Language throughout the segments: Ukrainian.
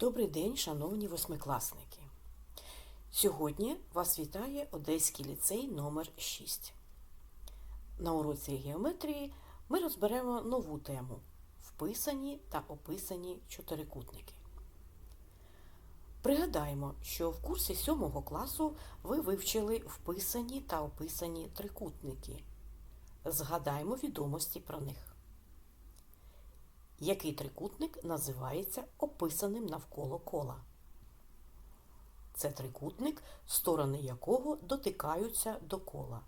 Добрий день, шановні восьмикласники. Сьогодні вас вітає Одеський ліцей номер 6 На уроці геометрії ми розберемо нову тему вписані та описані чотирикутники. Пригадаємо, що в курсі 7 класу ви вивчили вписані та описані трикутники. Згадаємо відомості про них. Який трикутник називається описаним навколо кола? Це трикутник, сторони якого дотикаються до кола.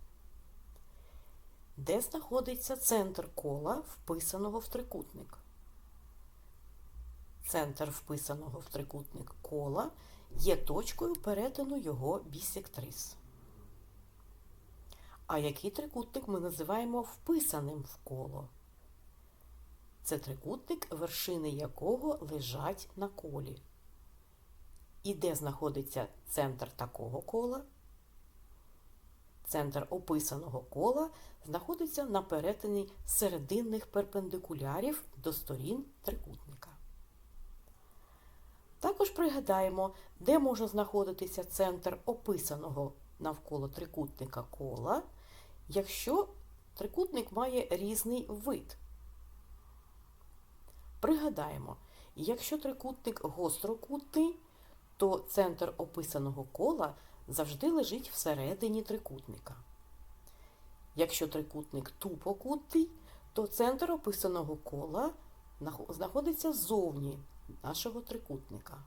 Де знаходиться центр кола, вписаного в трикутник? Центр вписаного в трикутник кола є точкою перетину його бісектрис. А який трикутник ми називаємо вписаним в коло? Це трикутник, вершини якого лежать на колі. І де знаходиться центр такого кола? Центр описаного кола знаходиться на перетині серединних перпендикулярів до сторін трикутника. Також пригадаємо, де може знаходитися центр описаного навколо трикутника кола, якщо трикутник має різний вид. Пригадаємо, якщо трикутник гострокутний, то центр описаного кола завжди лежить всередині трикутника. Якщо трикутник тупокутний, то центр описаного кола знаходиться ззовні нашого трикутника.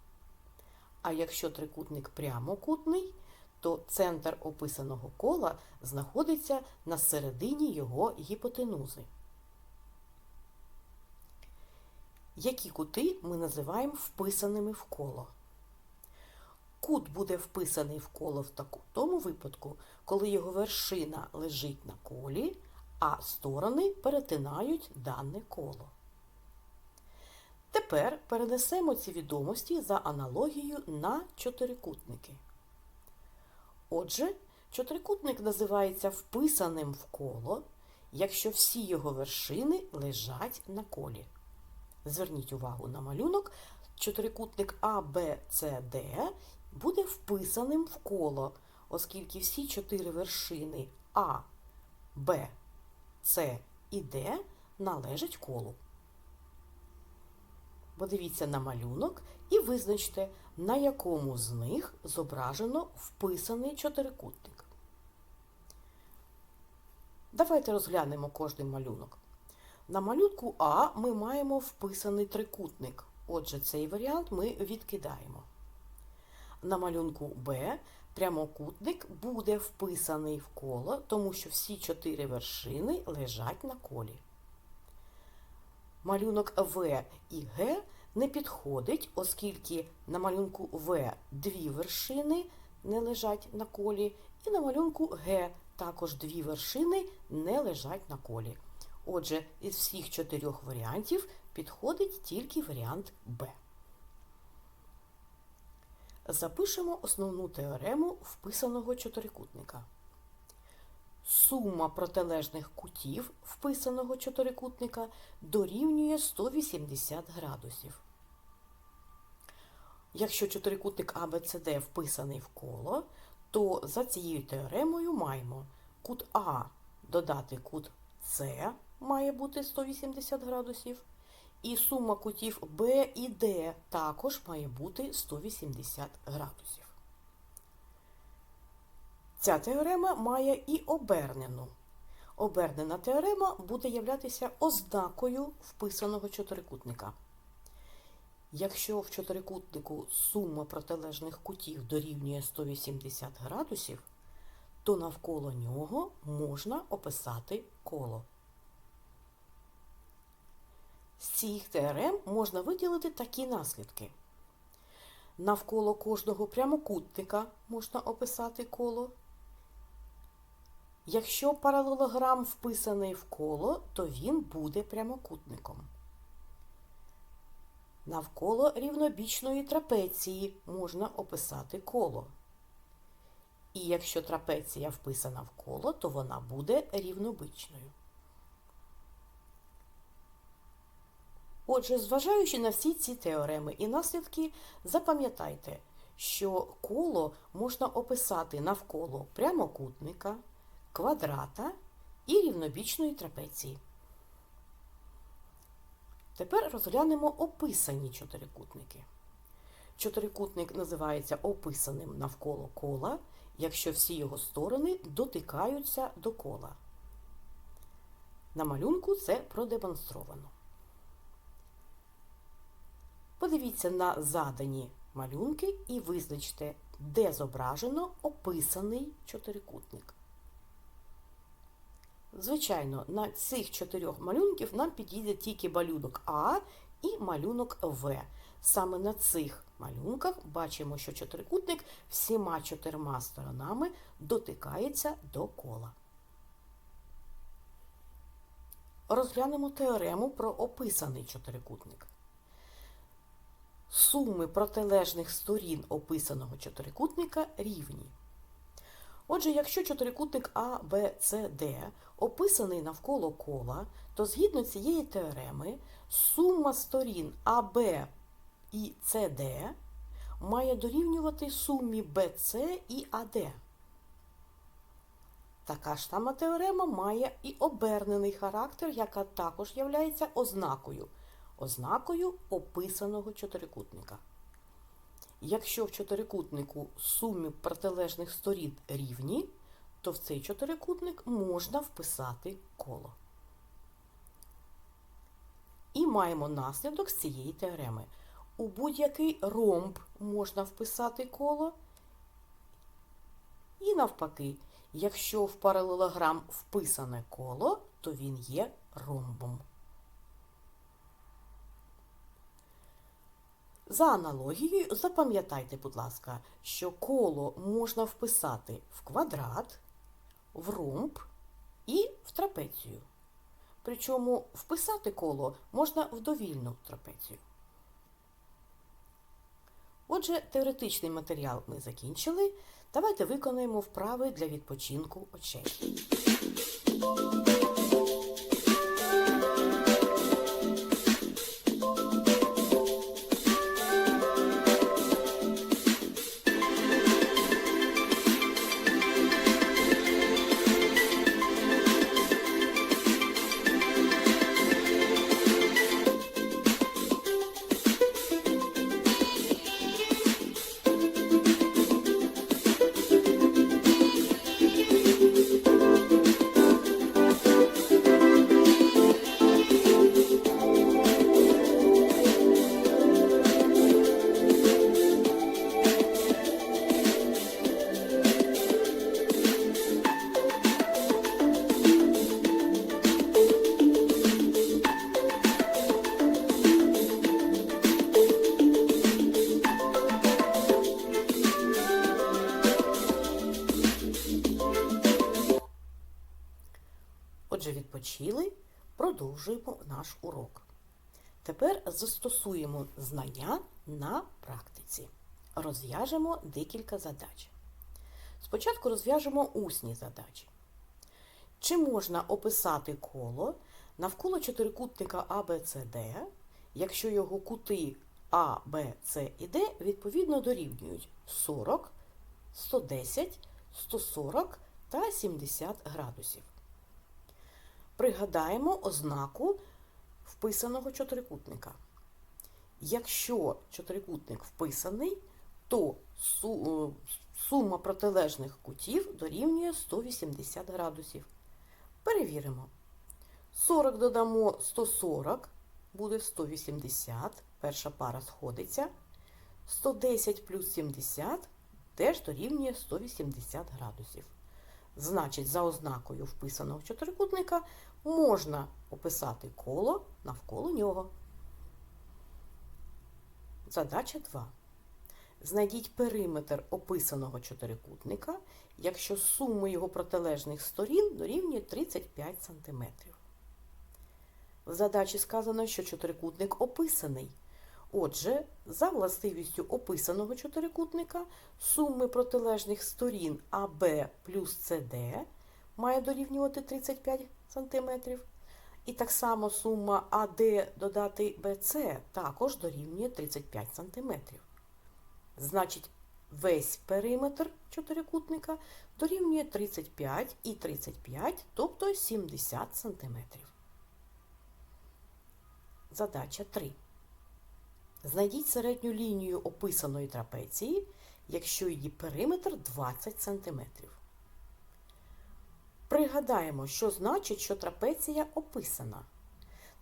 А якщо трикутник прямокутний, то центр описаного кола знаходиться на середині його гіпотенузи. Які кути ми називаємо вписаними в коло? Кут буде вписаний в коло в тому випадку, коли його вершина лежить на колі, а сторони перетинають дане коло. Тепер перенесемо ці відомості за аналогією на чотирикутники. Отже, чотирикутник називається вписаним в коло, якщо всі його вершини лежать на колі. Зверніть увагу на малюнок. Чотирикутник А, Б, С, Д буде вписаним в коло, оскільки всі чотири вершини А, Б, С і Д належать колу. Подивіться на малюнок і визначте, на якому з них зображено вписаний чотирикутник. Давайте розглянемо кожний малюнок. На малюнку А ми маємо вписаний трикутник. Отже, цей варіант ми відкидаємо. На малюнку Б прямокутник буде вписаний в коло, тому що всі чотири вершини лежать на колі. Малюнок В і Г не підходить, оскільки на малюнку В дві вершини не лежать на колі, і на малюнку Г також дві вершини не лежать на колі. Отже, із всіх чотирьох варіантів підходить тільки варіант Б. Запишемо основну теорему вписаного чотирикутника. Сума протилежних кутів вписаного чотирикутника дорівнює 180 градусів. Якщо чотирикутник ABCD вписаний в коло, то за цією теоремою маємо кут А додати кут С має бути 180 градусів. І сума кутів Б і Д також має бути 180 градусів. Ця теорема має і обернену. Обернена теорема буде являтися ознакою вписаного чотирикутника. Якщо в чотирикутнику сума протилежних кутів дорівнює 180 градусів, то навколо нього можна описати коло. З цих теорем можна виділити такі наслідки. Навколо кожного прямокутника можна описати коло. Якщо паралелограм вписаний в коло, то він буде прямокутником. Навколо рівнобічної трапеції можна описати коло. І якщо трапеція вписана в коло, то вона буде рівнобичною. Отже, зважаючи на всі ці теореми і наслідки, запам'ятайте, що коло можна описати навколо прямокутника, квадрата і рівнобічної трапеції. Тепер розглянемо описані чотирикутники. Чотирикутник називається описаним навколо кола, якщо всі його сторони дотикаються до кола. На малюнку це продемонстровано. Подивіться на задані малюнки і визначте, де зображено описаний чотирикутник. Звичайно, на цих чотирьох малюнків нам підійде тільки малюнок А і малюнок В. Саме на цих малюнках бачимо, що чотирикутник всіма чотирма сторонами дотикається до кола. Розглянемо теорему про описаний чотирикутник. Суми протилежних сторін описаного чотирикутника рівні. Отже, якщо чотирикутник А, описаний навколо кола, то згідно цієї теореми сума сторін АБ і СД має дорівнювати сумі БЦ і АД. Така ж сама теорема має і обернений характер, яка також є ознакою, ознакою описаного чотирикутника. Якщо в чотирикутнику сумі протилежних сторін рівні, то в цей чотирикутник можна вписати коло. І маємо наслідок з цієї теореми. У будь-який ромб можна вписати коло. І навпаки, якщо в паралелограм вписане коло, то він є ромбом. За аналогією, запам'ятайте, будь ласка, що коло можна вписати в квадрат, в ромб і в трапецію. Причому вписати коло можна в довільну трапецію. Отже, теоретичний матеріал ми закінчили. Давайте виконаємо вправи для відпочинку очей. Продовжуємо наш урок. Тепер застосуємо знання на практиці. Розв'яжемо декілька задач. Спочатку розв'яжемо усні задачі. Чи можна описати коло навколо чотирикутника ABCD, якщо його кути А, Б, С і Д відповідно дорівнюють 40, 110, 140 та 70 градусів? Пригадаємо ознаку вписаного чотирикутника. Якщо чотирикутник вписаний, то сума протилежних кутів дорівнює 180 градусів. Перевіримо. 40 додамо 140, буде 180, перша пара сходиться. 110 плюс 70 теж дорівнює 180 градусів. Значить, за ознакою вписаного чотирикутника можна описати коло навколо нього. Задача 2. Знайдіть периметр описаного чотирикутника, якщо сума його протилежних сторін дорівнює 35 см. В задачі сказано, що чотирикутник описаний. Отже, за властивістю описаного чотирикутника суми протилежних сторін АБ плюс СД має дорівнювати 35 см. І так само сума АД додати БЦ також дорівнює 35 см. Значить, весь периметр чотирикутника дорівнює 35 і 35, тобто 70 см. Задача 3. Знайдіть середню лінію описаної трапеції, якщо її периметр 20 см. Пригадаємо, що значить, що трапеція описана.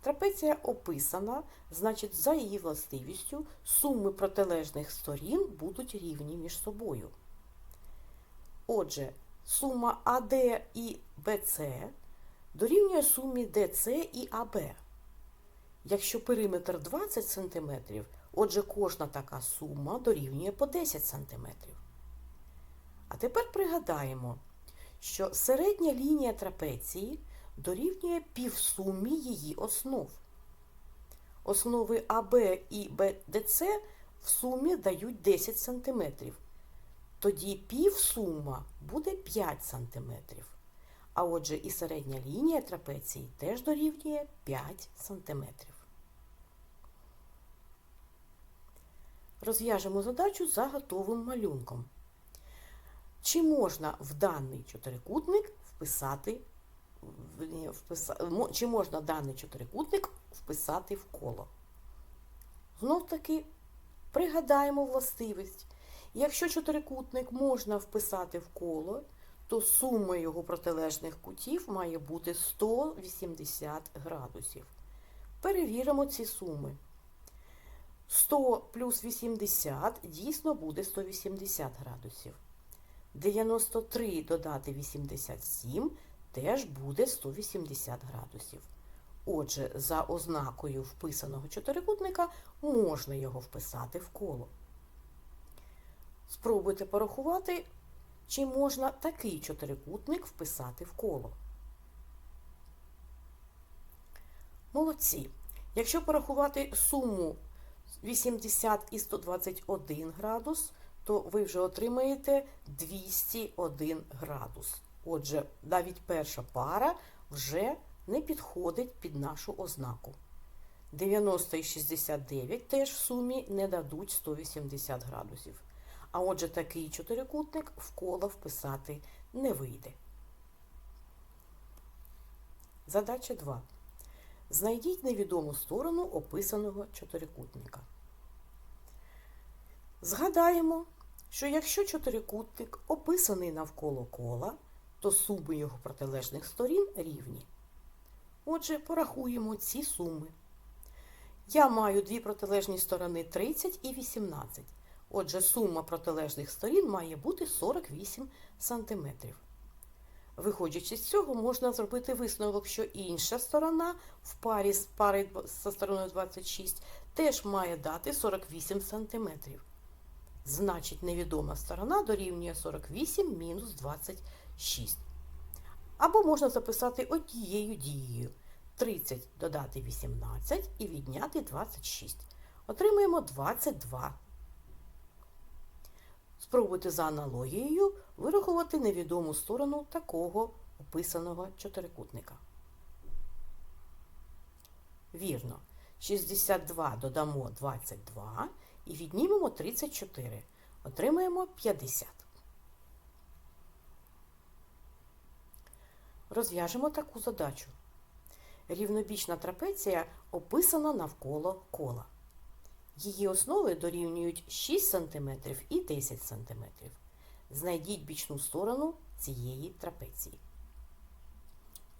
Трапеція описана, значить, за її властивістю суми протилежних сторін будуть рівні між собою. Отже, сума АД і БЦ дорівнює сумі ДЦ і АБ. Якщо периметр 20 см, отже, кожна така сума дорівнює по 10 см. А тепер пригадаємо, що середня лінія трапеції дорівнює півсумі її основ. Основи АБ і БДЦ в сумі дають 10 см. Тоді півсума буде 5 см. А отже, і середня лінія трапеції теж дорівнює 5 см. Розв'яжемо задачу за готовим малюнком. Чи можна в даний чотирикутник вписати, вписа, чи можна даний чотирикутник вписати в коло? Знов таки пригадаємо властивість. Якщо чотирикутник можна вписати в коло, то сума його протилежних кутів має бути 180 градусів. Перевіримо ці суми. 100 плюс 80 дійсно буде 180 градусів. 93 додати 87 теж буде 180 градусів. Отже, за ознакою вписаного чотирикутника можна його вписати в коло. Спробуйте порахувати, чи можна такий чотирикутник вписати в коло. Молодці. Якщо порахувати суму 80 і 121 градус, то ви вже отримаєте 201 градус. Отже, навіть перша пара вже не підходить під нашу ознаку. 90 і 69 теж в сумі не дадуть 180 градусів. А отже, такий чотирикутник в коло вписати не вийде. Задача 2. Знайдіть невідому сторону описаного чотирикутника. Згадаємо, що якщо чотирикутник описаний навколо кола, то суми його протилежних сторін рівні. Отже, порахуємо ці суми. Я маю дві протилежні сторони 30 і 18. Отже, сума протилежних сторін має бути 48 см. Виходячи з цього, можна зробити висновок, що інша сторона в парі з пари зі стороною 26 теж має дати 48 см. Значить, невідома сторона дорівнює 48 мінус 26. Або можна записати однією дією. 30 додати 18 і відняти 26. Отримаємо 22. Спробуйте за аналогією вирахувати невідому сторону такого описаного чотирикутника. Вірно. 62 додамо 22 і віднімемо 34. Отримаємо 50. Розв'яжемо таку задачу. Рівнобічна трапеція описана навколо кола. Її основи дорівнюють 6 см і 10 см. Знайдіть бічну сторону цієї трапеції.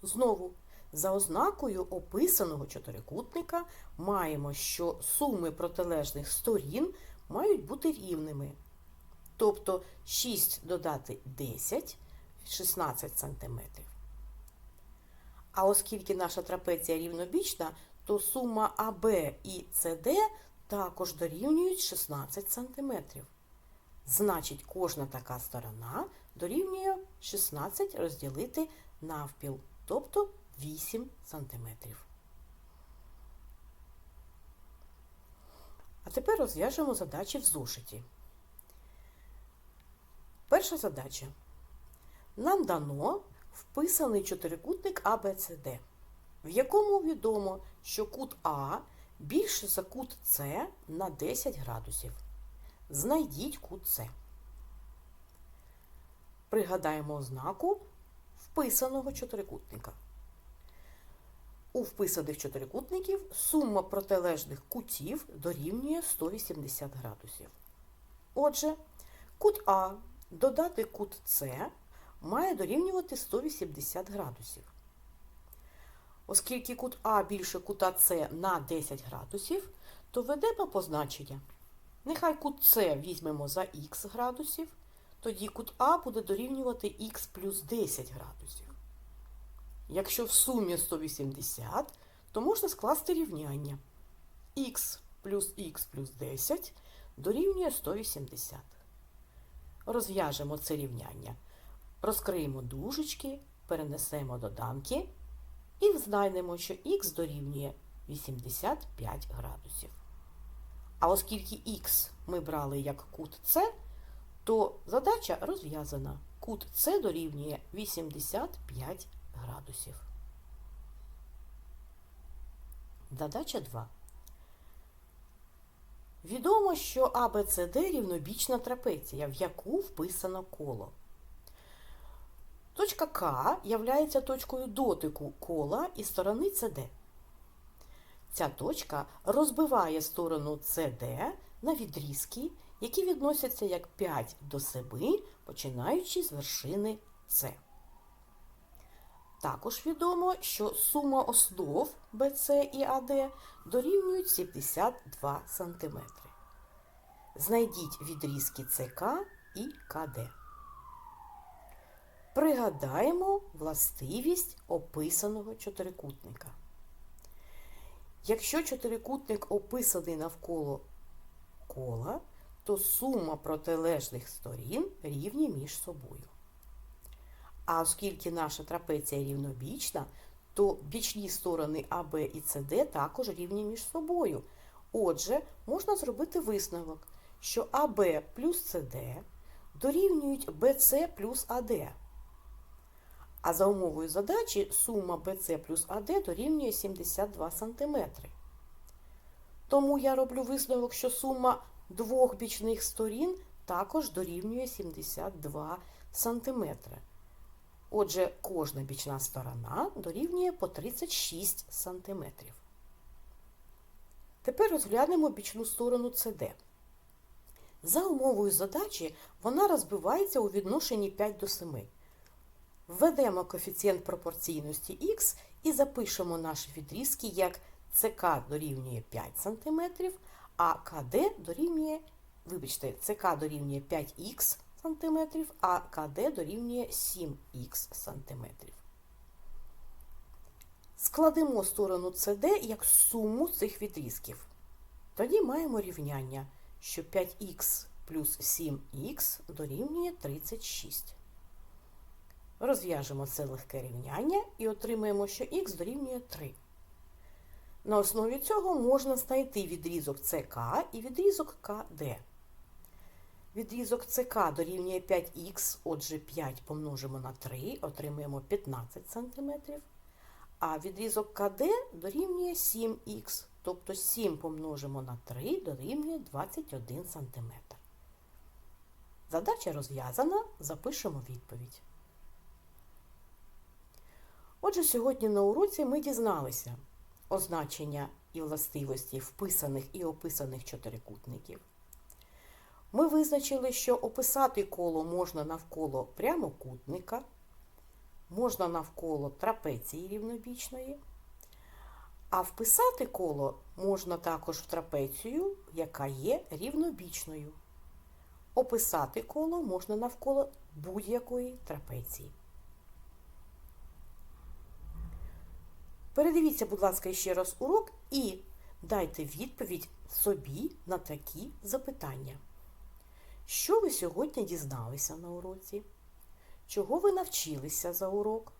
Знову, за ознакою описаного чотирикутника маємо, що суми протилежних сторін мають бути рівними. Тобто 6 додати 10 16 см. А оскільки наша трапеція рівнобічна, то сума АБ і СД також дорівнюють 16 см. Значить, кожна така сторона дорівнює 16 розділити навпіл, тобто 8 см. А тепер розв'яжемо задачі в зошиті. Перша задача. Нам дано вписаний чотирикутник ABCD. в якому відомо, що кут А більше за кут С на 10 градусів. Знайдіть кут С. Пригадаємо ознаку вписаного чотирикутника. У вписаних чотирикутників сума протилежних кутів дорівнює 180 градусів. Отже, кут А додати кут С має дорівнювати 180 градусів. Оскільки кут А більше кута С на 10 градусів, то ведемо позначення. Нехай кут С візьмемо за х градусів, тоді кут А буде дорівнювати х плюс 10 градусів. Якщо в сумі 180, то можна скласти рівняння. х плюс х плюс 10 дорівнює 180. Розв'яжемо це рівняння. Розкриємо дужечки, перенесемо доданки і знайдемо, що х дорівнює 85 градусів. А оскільки х ми брали як кут С, то задача розв'язана. Кут С дорівнює 85 градусів. Задача 2. Відомо, що АБЦД рівнобічна трапеція, в яку вписано коло. Точка К являється точкою дотику кола і сторони CD. Ця точка розбиває сторону CD на відрізки, які відносяться як 5 до 7, починаючи з вершини С. Також відомо, що сума основ BC і AD дорівнюють 72 см. Знайдіть відрізки ЦК і КД. Пригадаємо властивість описаного чотирикутника. Якщо чотирикутник описаний навколо кола, то сума протилежних сторін рівні між собою. А оскільки наша трапеція рівнобічна, то бічні сторони АБ і СД також рівні між собою. Отже, можна зробити висновок, що АБ плюс СД дорівнюють БЦ плюс АД. А за умовою задачі сума BC плюс AD дорівнює 72 см. Тому я роблю висновок, що сума двох бічних сторін також дорівнює 72 см. Отже, кожна бічна сторона дорівнює по 36 см. Тепер розглянемо бічну сторону CD. За умовою задачі вона розбивається у відношенні 5 до 7. Введемо коефіцієнт пропорційності х і запишемо наші відрізки як ЦК дорівнює 5 см, а КД дорівнює, вибачте, ЦК дорівнює 5х см, а КД дорівнює 7х см. Складемо сторону CD як суму цих відрізків. Тоді маємо рівняння, що 5х плюс 7х дорівнює 36. Розв'яжемо це легке рівняння і отримаємо, що х дорівнює 3. На основі цього можна знайти відрізок СК і відрізок КД. Відрізок СК дорівнює 5х, отже 5 помножимо на 3, отримаємо 15 см. А відрізок КД дорівнює 7х, тобто 7 помножимо на 3 дорівнює 21 см. Задача розв'язана, запишемо відповідь. Отже, сьогодні на уроці ми дізналися означення і властивості вписаних і описаних чотирикутників. Ми визначили, що описати коло можна навколо прямокутника, можна навколо трапеції рівнобічної, а вписати коло можна також в трапецію, яка є рівнобічною. Описати коло можна навколо будь-якої трапеції. Передивіться, будь ласка, ще раз урок і дайте відповідь собі на такі запитання. Що ви сьогодні дізналися на уроці? Чого ви навчилися за урок?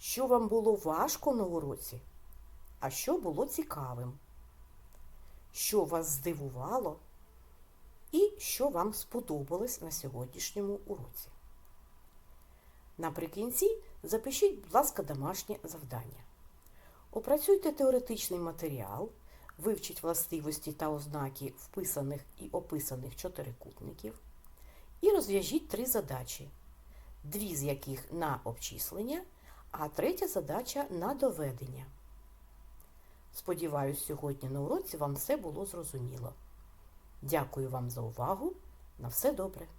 Що вам було важко на уроці? А що було цікавим? Що вас здивувало? І що вам сподобалось на сьогоднішньому уроці? Наприкінці запишіть, будь ласка, домашнє завдання. Опрацюйте теоретичний матеріал, вивчіть властивості та ознаки вписаних і описаних чотирикутників і розв'яжіть три задачі, дві з яких на обчислення, а третя задача на доведення. Сподіваюсь, сьогодні на уроці вам все було зрозуміло. Дякую вам за увагу. На все добре!